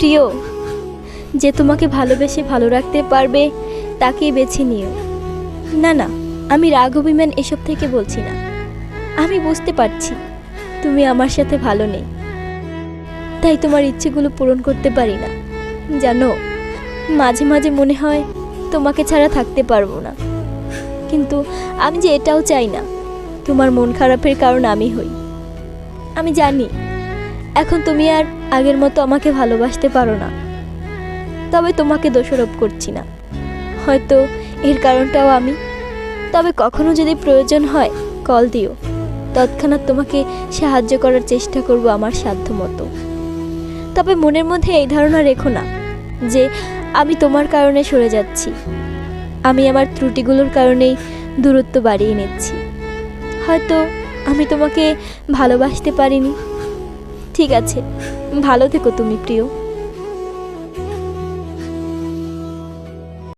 প্রিয়। যে তোমাকে ভালোবেসে ভালো রাখতে পারবে, তাকেই বেছে নিও। না না, আমি রাগ অভিমান এসব থেকে বলছি না। আমি বুঝতে পারছি, তুমি আমার সাথে ভালো নেই। তাই তোমার ইচ্ছেগুলো পূরণ করতে পারি না। জানো, মাঝে মাঝে মনে হয় তোমাকে ছাড়া থাকতে পারব না। কিন্তু আমি যে এটাও চাই না, তোমার মন খারাপের কারণ আমি হই। আমি জানি এখন তুমি আর আগের মতো আমাকে ভালোবাসতে পারো না। তবে তোমাকে দোষারোপ করছি না। হয়তো এর কারণটাও আমি। তবে কখনো যদি প্রয়োজন হয়, কল দিও। তৎক্ষণাৎ তোমাকে সাহায্য করার চেষ্টা করব আমার সাধ্য মতো। তবে মনের মধ্যে এই ধারণা রেখো না, যে আমি তোমার কারণে সরে যাচ্ছি। আমি আমার ত্রুটিগুলোর কারণেই দূরত্ব বাড়িয়ে নিচ্ছি। হয়তো আমি তোমাকে ভালোবাসতে পারিনি। ঠিক আছে। ভালো থেকো তুমি প্রিয়।